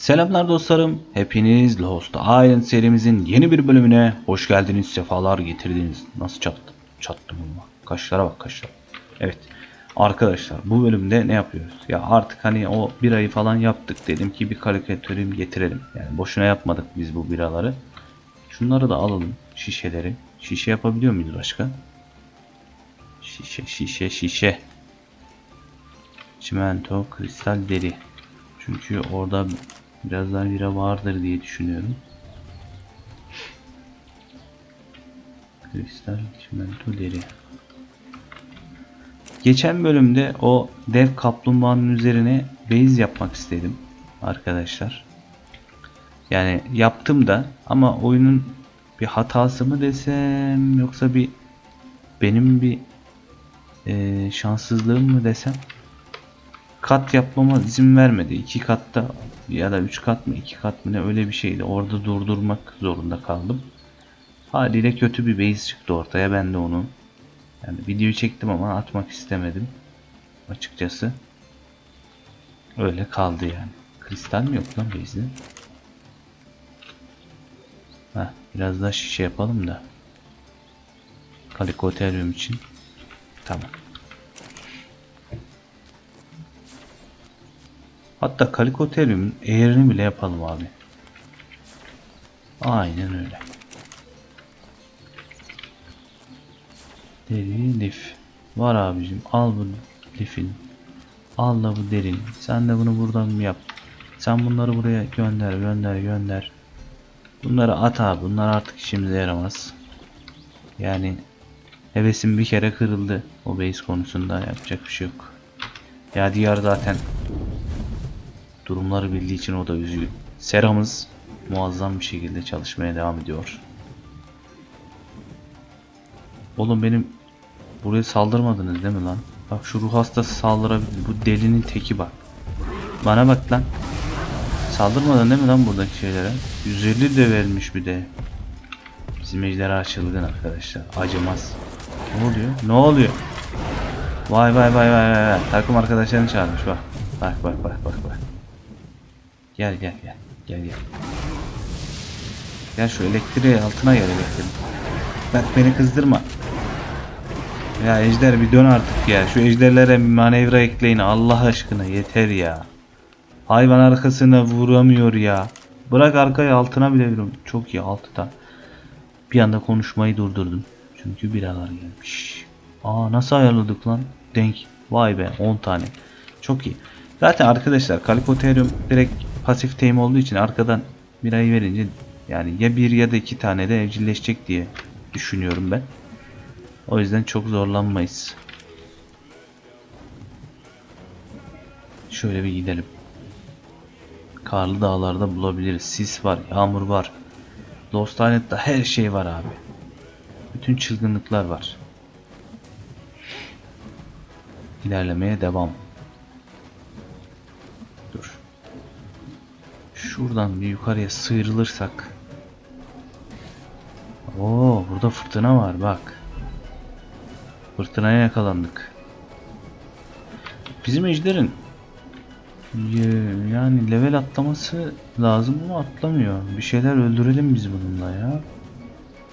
Selamlar dostlarım. Hepiniz Lost Island serimizin yeni bir bölümüne hoş geldiniz. Sefalar getirdiniz. Nasıl çattım? Çattım ama. Kaşlara bak kaşlara. Evet. Arkadaşlar bu bölümde ne yapıyoruz? Ya artık hani o birayı falan yaptık. Dedim ki bir karikatürüm getirelim. Yani boşuna yapmadık biz bu biraları. Şunları da alalım. Şişeleri. Şişe yapabiliyor muyuz başka? Şişe şişe şişe. Çimento, kristal deri. Çünkü orada biraz daha bira vardır diye düşünüyorum. Kristal, çimento, deri. Geçen bölümde o dev kaplumbağanın üzerine base yapmak istedim arkadaşlar. Yani yaptım da ama oyunun bir hatası mı desem yoksa bir benim bir eee, şanssızlığım mı desem kat yapmama izin vermedi. İki katta ya da üç kat mı iki kat mı ne öyle bir şeydi. Orada durdurmak zorunda kaldım. Haliyle kötü bir base çıktı ortaya. Ben de onu yani videoyu çektim ama atmak istemedim. Açıkçası. Öyle kaldı yani. Kristal mi yok lan base'de? Heh, biraz daha şişe yapalım da. Kalikoterium için. Tamam. Hatta Kalikoterium'un eğerini bile yapalım abi. Aynen öyle. Deri lif. Var abicim al bu lifin. Al da bu derin. Sen de bunu buradan yap? Sen bunları buraya gönder gönder gönder. Bunları at abi. Bunlar artık işimize yaramaz. Yani hevesim bir kere kırıldı. O base konusunda yapacak bir şey yok. Ya diğer zaten durumları bildiği için o da üzüyor. Seramız muazzam bir şekilde çalışmaya devam ediyor. Oğlum benim buraya saldırmadınız değil mi lan? Bak şu ruh hastası saldırabilir. Bu delinin teki bak. Bana bak lan. Saldırmadın değil mi lan buradaki şeylere? 150 de vermiş bir de. Bizim ejderha çılgın arkadaşlar. Acımaz. Ne oluyor? Ne oluyor? Vay vay vay vay. vay. Takım arkadaşlarını çağırmış bak. Bak bak bak bak bak. Gel gel gel. Gel gel. Gel şu elektriği altına gel elektriği. Bak beni kızdırma. Ya ejder bir dön artık ya. Şu ejderlere bir manevra ekleyin Allah aşkına yeter ya. Hayvan arkasına vuramıyor ya. Bırak arkaya altına bile vuruyorum. Çok iyi altıda. Bir anda konuşmayı durdurdum. Çünkü biralar gelmiş. Aa nasıl ayarladık lan? Denk. Vay be 10 tane. Çok iyi. Zaten arkadaşlar Kalikoterium direkt pasif tame olduğu için arkadan birayı verince yani ya bir ya da iki tane de evcilleşecek diye düşünüyorum ben. O yüzden çok zorlanmayız. Şöyle bir gidelim. Karlı dağlarda bulabiliriz. Sis var, yağmur var. Lost Island'da her şey var abi. Bütün çılgınlıklar var. İlerlemeye devam. Şuradan bir yukarıya sıyrılırsak. Oo, burada fırtına var bak. Fırtınaya yakalandık. Bizim ejderin yani level atlaması lazım ama atlamıyor. Bir şeyler öldürelim biz bununla ya.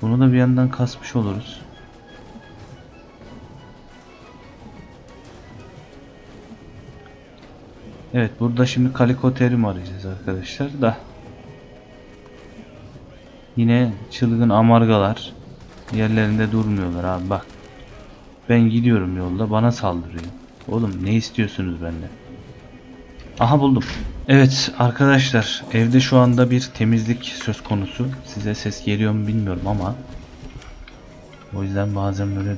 Bunu da bir yandan kasmış oluruz. Evet burada şimdi Kalikoterim arayacağız arkadaşlar da. Yine çılgın amargalar yerlerinde durmuyorlar abi bak. Ben gidiyorum yolda bana saldırıyor. Oğlum ne istiyorsunuz benden? Aha buldum. Evet arkadaşlar evde şu anda bir temizlik söz konusu. Size ses geliyor mu bilmiyorum ama. O yüzden bazen böyle...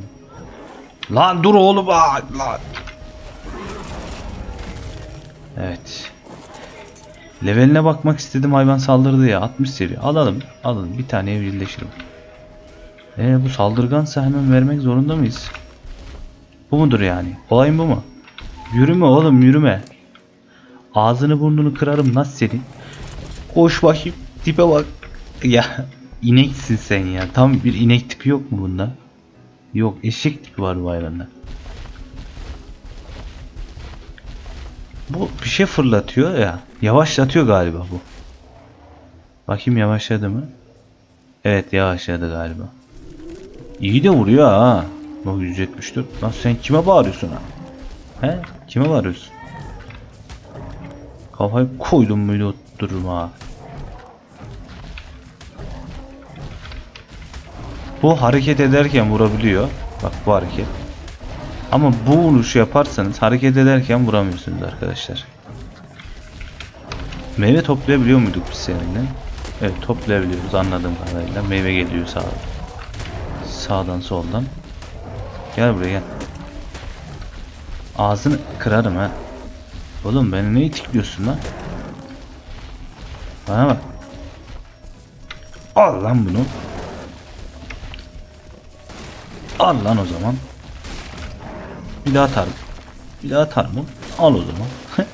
Lan dur oğlum lan. Evet. Leveline bakmak istedim hayvan saldırdı ya 60 seviye. Alalım alalım bir tane evcilleşirim. Eee bu saldırgansa hemen vermek zorunda mıyız? Bu mudur yani? Olayın bu mu? Yürüme oğlum yürüme. Ağzını burnunu kırarım nasıl senin? Koş bakayım tipe bak. Ya ineksin sen ya. Tam bir inek tipi yok mu bunda? Yok eşek tipi var bu hayvanda. Bu bir şey fırlatıyor ya. Yavaşlatıyor galiba bu. Bakayım yavaşladı mı? Evet yavaşladı galiba. İyi de vuruyor ha. Bak 174. Lan sen kime bağırıyorsun ha? He? Kime bağırıyorsun? Kafayı koydum muydu otururum ha. Bu hareket ederken vurabiliyor. Bak bu hareket. Ama bu vuruşu yaparsanız hareket ederken vuramıyorsunuz arkadaşlar. Meyve toplayabiliyor muyduk biz seninle? Evet toplayabiliyoruz anladığım kadarıyla. Meyve geliyor sağ sağdan soldan. Gel buraya gel. Ağzını kırarım ha. Oğlum beni ne itikliyorsun lan? Bana bak. Al lan bunu. Al lan o zaman. Bir daha atarım. Bir daha atar mı? Al o zaman.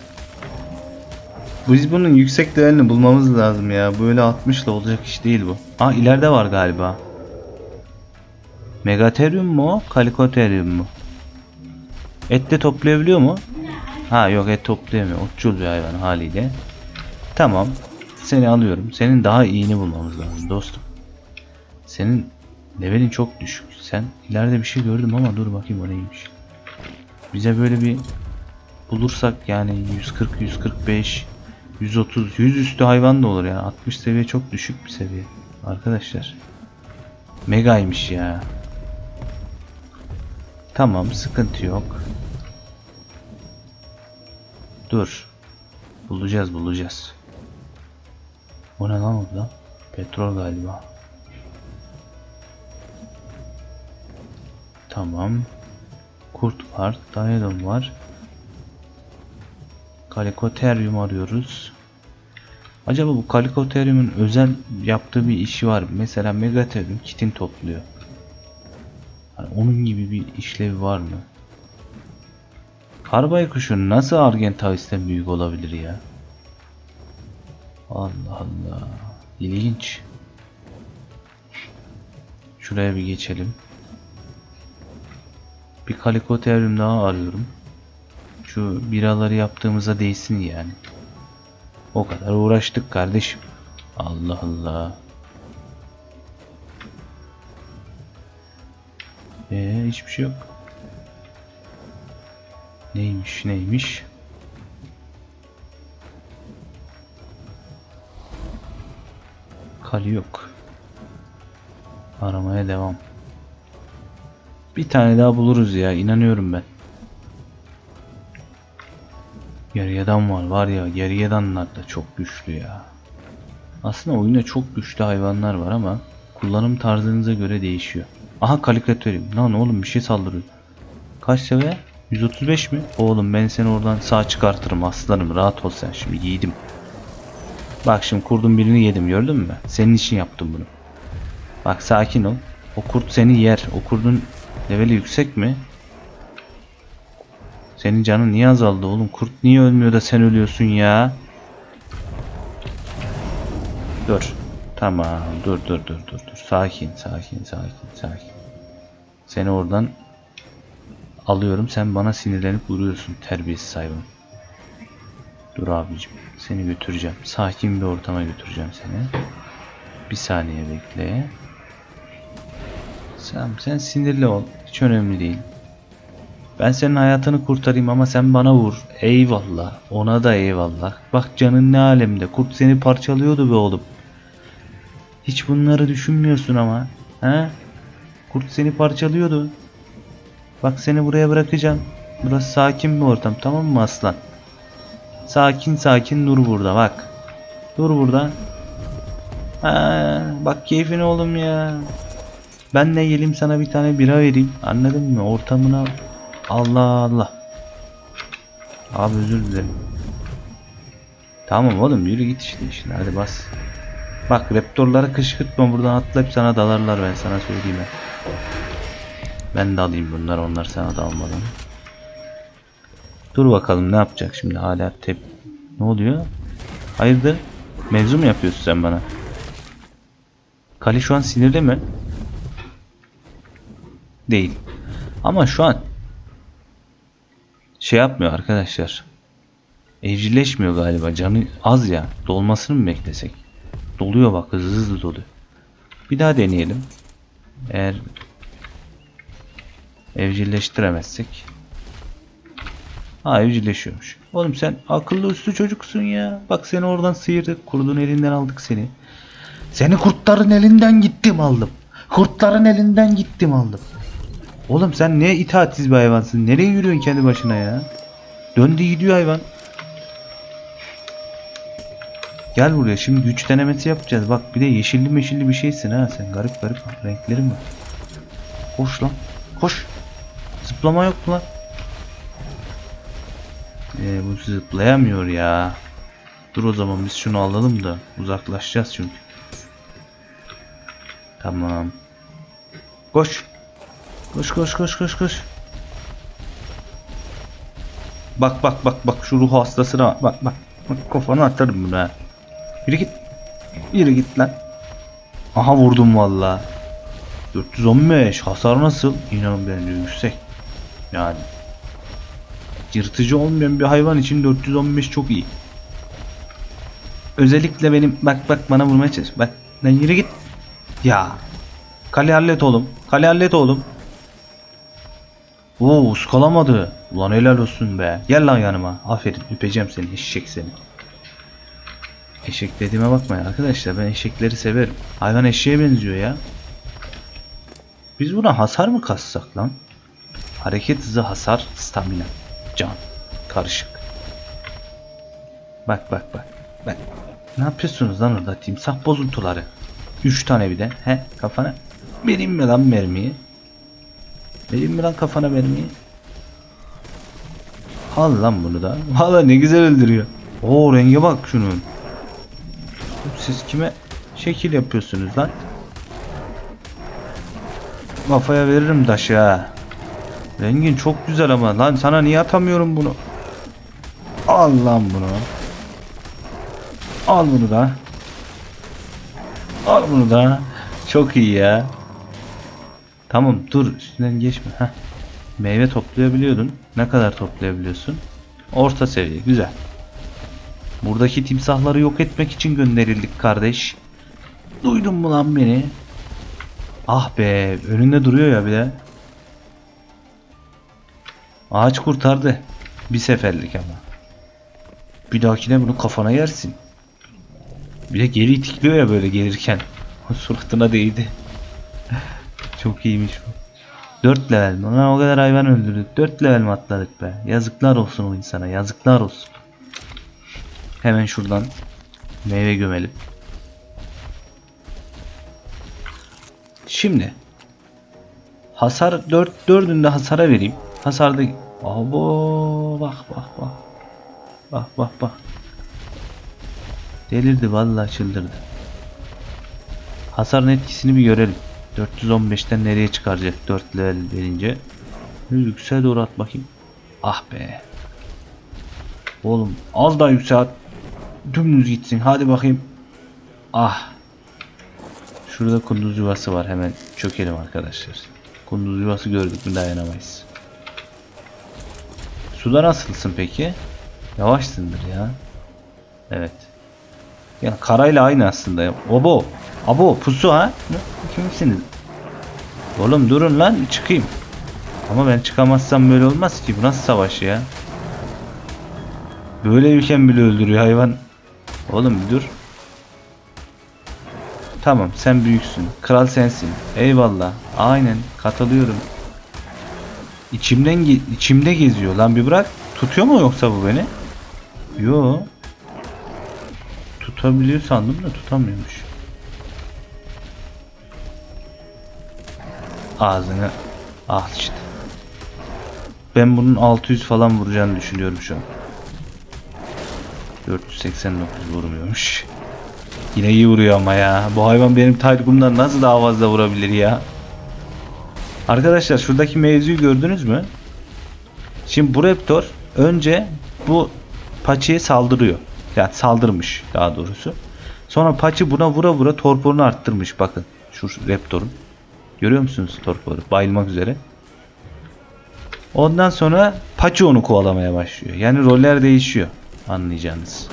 Biz bunun yüksek değerini bulmamız lazım ya. Böyle 60 ile olacak iş değil bu. Aa ileride var galiba. Megatherium mu o? Kalikotherium mu? Et de toplayabiliyor mu? Ha yok et toplayamıyor. Otçul bir hayvan haliyle. Tamam. Seni alıyorum. Senin daha iyini bulmamız lazım dostum. Senin levelin çok düşük. Sen ileride bir şey gördüm ama dur bakayım o neymiş. Bize böyle bir bulursak yani 140, 145, 130, 100 üstü hayvan da olur yani. 60 seviye çok düşük bir seviye. Arkadaşlar. Megaymış ya. Tamam sıkıntı yok. Dur. Bulacağız bulacağız. O ne lan orada? Petrol galiba. Tamam. Kurt var. Diadem var. Kalikoterium arıyoruz. Acaba bu Kalikoterium'un özel yaptığı bir işi var mı? Mesela Megatherium kitin topluyor. Hani onun gibi bir işlevi var mı? Karbay kuşu nasıl Argentavis'ten büyük olabilir ya? Allah Allah. İlginç. Şuraya bir geçelim. Bir kalikoterium daha arıyorum. Şu biraları yaptığımıza değsin yani. O kadar uğraştık kardeşim. Allah Allah. Ee, hiçbir şey yok. Neymiş neymiş? Kali yok. Aramaya devam. Bir tane daha buluruz ya inanıyorum ben. Gergedan var var ya gergedanlar da çok güçlü ya. Aslında oyunda çok güçlü hayvanlar var ama kullanım tarzınıza göre değişiyor. Aha kalikatörüm. Lan oğlum bir şey saldırıyor. Kaç seviye? 135 mi? Oğlum ben seni oradan sağ çıkartırım aslanım. Rahat ol sen şimdi yiğidim. Bak şimdi kurdun birini yedim gördün mü? Senin için yaptım bunu. Bak sakin ol. O kurt seni yer. O kurdun leveli yüksek mi? Senin canın niye azaldı oğlum? Kurt niye ölmüyor da sen ölüyorsun ya? Dur. Tamam. Dur dur dur dur dur. Sakin sakin sakin sakin. Seni oradan alıyorum. Sen bana sinirlenip vuruyorsun terbiyesiz hayvan. Dur abicim. Seni götüreceğim. Sakin bir ortama götüreceğim seni. Bir saniye bekle. Sen, sen sinirli ol. Hiç önemli değil. Ben senin hayatını kurtarayım ama sen bana vur. Eyvallah. Ona da eyvallah. Bak canın ne alemde. Kurt seni parçalıyordu be oğlum. Hiç bunları düşünmüyorsun ama. He? Kurt seni parçalıyordu. Bak seni buraya bırakacağım. Burası sakin bir ortam tamam mı aslan? Sakin sakin dur burada bak. Dur burada. Ha, bak keyfin oğlum ya. Ben de geleyim sana bir tane bira vereyim. Anladın mı? Ortamına Allah Allah. Abi özür dilerim. Tamam oğlum yürü git işte işine hadi bas. Bak raptorları kışkırtma buradan atlayıp sana dalarlar ben sana söyleyeyim ben. Ben de alayım bunlar onlar sana da almadan. Dur bakalım ne yapacak şimdi hala tep. Ne oluyor? Hayırdır? Mevzu mu yapıyorsun sen bana? Kali şu an sinirli mi? Değil. Ama şu an şey yapmıyor arkadaşlar. Evcilleşmiyor galiba. Canı az ya. Dolmasını mı beklesek? Doluyor bak hızlı hızlı doluyor. Bir daha deneyelim. Eğer evcilleştiremezsek. Ha evcilleşiyormuş. Oğlum sen akıllı uslu çocuksun ya. Bak seni oradan sıyırdık. Kurdun elinden aldık seni. Seni kurtların elinden gittim aldım. Kurtların elinden gittim aldım. Oğlum sen ne itaatsiz bir hayvansın. Nereye yürüyorsun kendi başına ya? Döndü gidiyor hayvan. Gel buraya şimdi güç denemesi yapacağız. Bak bir de yeşilli meşilli bir şeysin ha sen. Garip garip renklerin var. Koş lan. Koş. Zıplama yok mu lan? Ee, bu zıplayamıyor ya. Dur o zaman biz şunu alalım da uzaklaşacağız çünkü. Tamam. Koş. Koş koş koş koş koş. Bak bak bak bak şu ruh hastasına bak bak bak. Bak kafanı atarım buna. Yürü git. Yürü git lan. Aha vurdum valla. 415 hasar nasıl? İnanın bence yüksek. Yani. Yırtıcı olmayan bir hayvan için 415 çok iyi. Özellikle benim bak bak bana vurmaya çalış. Bak lan yürü git. Ya. Kale hallet oğlum. Kale hallet oğlum. Oo uskalamadı. Ulan helal olsun be. Gel lan yanıma. Aferin öpeceğim seni eşek seni. Eşek dediğime bakmayın arkadaşlar ben eşekleri severim. Hayvan eşeğe benziyor ya. Biz buna hasar mı kassak lan? Hareket hızı hasar stamina. Can. Karışık. Bak bak bak. Bak. Ne yapıyorsunuz lan orada timsah bozuntuları? 3 tane bir de. He kafana. Vereyim mi lan mermiyi? Vereyim mi lan kafana mermiyi? Al lan bunu da. Valla ne güzel öldürüyor. Oo renge bak şunun. Siz kime şekil yapıyorsunuz lan? Kafaya veririm taşı ha. Rengin çok güzel ama lan sana niye atamıyorum bunu? Al lan bunu. Al bunu da. Al bunu da. Çok iyi ya. Tamam dur üstünden geçme. Heh. Meyve toplayabiliyordun. Ne kadar toplayabiliyorsun? Orta seviye güzel. Buradaki timsahları yok etmek için gönderildik kardeş. Duydun mu lan beni? Ah be önünde duruyor ya bir de. Ağaç kurtardı. Bir seferlik ama. Bir dahakine bunu kafana yersin. Bir de geri itikliyor ya böyle gelirken. Suratına değdi. Çok iyiymiş bu. 4 level mi? Ulan o kadar hayvan öldürdük. 4 level mi atladık be? Yazıklar olsun o insana. Yazıklar olsun. Hemen şuradan meyve gömelim. Şimdi hasar 4 4'ünde hasara vereyim. Hasarda abo bak bak bak. Bak bak bak. Delirdi vallahi çıldırdı. Hasarın etkisini bir görelim. 415'ten nereye çıkaracak 4 level verince. Yüksel doğru at bakayım. Ah be. Oğlum az daha yükselt. Dümdüz gitsin. Hadi bakayım. Ah. Şurada kunduz yuvası var. Hemen çökelim arkadaşlar. Kunduz yuvası gördük mü dayanamayız. Suda nasılsın peki? Yavaşsındır ya. Evet. Ya karayla aynı aslında. Obo. Abo pusu ha? Kimsiniz? Oğlum durun lan çıkayım. Ama ben çıkamazsam böyle olmaz ki. Bu nasıl savaş ya? Böyle ülken bile öldürüyor hayvan. Oğlum bir dur. Tamam sen büyüksün. Kral sensin. Eyvallah. Aynen katılıyorum. İçimden içimde geziyor lan bir bırak. Tutuyor mu yoksa bu beni? Yo. Tutabiliyor sandım da tutamıyormuş. Ağzını al işte. Ben bunun 600 falan vuracağını düşünüyorum şu an. 489 vurmuyormuş. Yine iyi vuruyor ama ya. Bu hayvan benim Tiger'ımdan nasıl daha fazla vurabilir ya? Arkadaşlar şuradaki mevzuyu gördünüz mü? Şimdi bu Raptor önce bu paçiye saldırıyor. Yani saldırmış daha doğrusu. Sonra paçı buna vura vura torporunu arttırmış bakın. Şu Raptor'un. Görüyor musunuz torporu? Bayılmak üzere. Ondan sonra paçı onu kovalamaya başlıyor. Yani roller değişiyor. Anlayacağınız.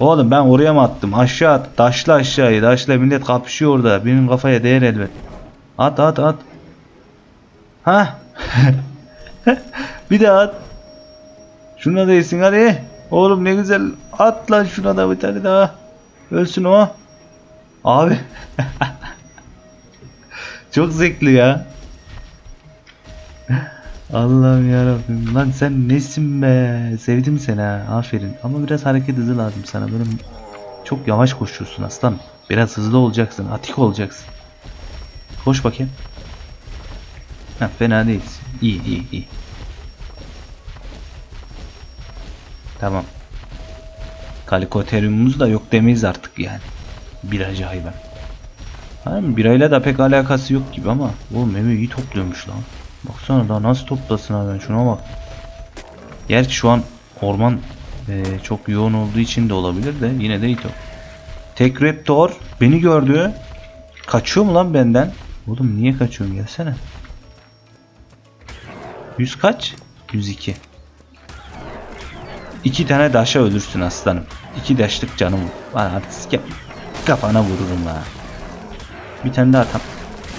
Oğlum ben oraya mı attım? Aşağı at. Taşla aşağıya. Taşla millet kapışıyor orada. Benim kafaya değer elbet. At at at. Ha? bir daha at. Şuna değsin hadi. Oğlum ne güzel. At lan şuna da bir tane daha. Ölsün o. Abi. Çok zevkli ya. Allah'ım yarabbim. Lan sen nesin be? Sevdim seni ha. Aferin. Ama biraz hareket hızı lazım sana. Böyle çok yavaş koşuyorsun aslan. Biraz hızlı olacaksın. Atik olacaksın. Koş bakayım. Ha, fena değilsin. İyi iyi iyi. Tamam. Kalikoteriumumuz da yok demeyiz artık yani. Biracı hayvan. Hani birayla da pek alakası yok gibi ama o meme iyi topluyormuş lan. Baksana daha nasıl toplasın abi şuna bak. Gerçi şu an orman e, çok yoğun olduğu için de olabilir de yine de iyi top. Tek Raptor beni gördü. Kaçıyor mu lan benden? Oğlum niye kaçıyorsun gelsene. 100 kaç? 102. İki tane daşa ölürsün aslanım. İki daşlık canım. Bana artistik yap. Kafana vururum ha. Bir tane daha tam.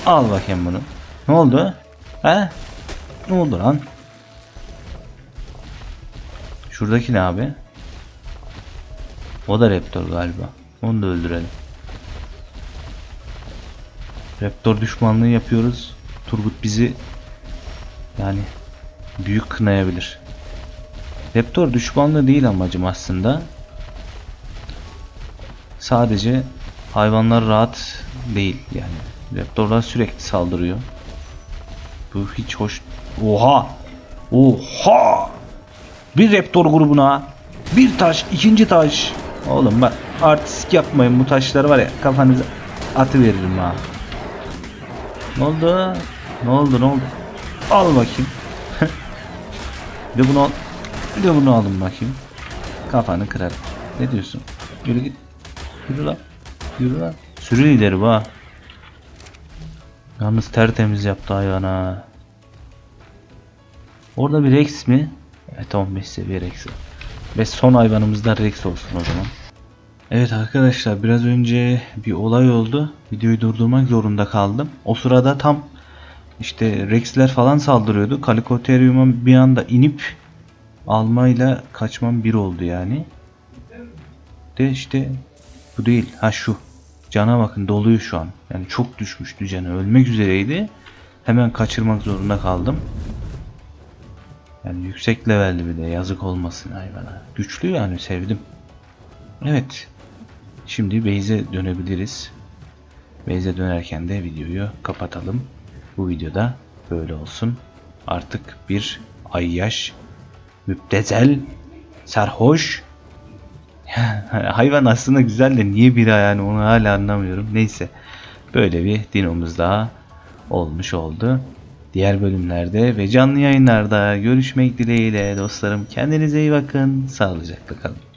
Al bakayım bunu. Ne oldu? He? Ne oldu lan? Şuradaki ne abi? O da Raptor galiba. Onu da öldürelim. Raptor düşmanlığı yapıyoruz. Turgut bizi yani büyük kınayabilir. Raptor düşmanlığı değil amacım aslında. Sadece hayvanlar rahat değil yani. Raptorlar sürekli saldırıyor. Bu hiç hoş. Oha! Oha! Bir Raptor grubuna bir taş, ikinci taş. Oğlum bak artistik yapmayın bu taşları var ya kafanıza atı veririm ha. Ne oldu? Ne oldu ne oldu? Al bakayım. bir de bunu al. Bir de bunu alın bakayım. Kafanı kırarım. Ne diyorsun? Yürü git. Yürü lan. Yürü lan. Sürü lideri bu. Yalnız tertemiz yaptı hayvana. Orada bir Rex mi? Evet 15 seviye Rex. Ve son hayvanımız da Rex olsun o zaman. Evet arkadaşlar biraz önce bir olay oldu. Videoyu durdurmak zorunda kaldım. O sırada tam işte Rex'ler falan saldırıyordu. Kalikoterium'a bir anda inip almayla kaçmam bir oldu yani. De işte bu değil. Ha şu. Cana bakın doluyor şu an. Yani çok düşmüştü canı. Ölmek üzereydi. Hemen kaçırmak zorunda kaldım. Yani yüksek leveldi bir de yazık olmasın hayvana. Güçlü yani sevdim. Evet. Şimdi base'e dönebiliriz. Base'e dönerken de videoyu kapatalım. Bu videoda böyle olsun. Artık bir ayyaş, müptezel, sarhoş. Hayvan aslında güzel de niye bir yani onu hala anlamıyorum. Neyse. Böyle bir dinomuz daha olmuş oldu. Diğer bölümlerde ve canlı yayınlarda görüşmek dileğiyle dostlarım. Kendinize iyi bakın. Sağlıcakla kalın.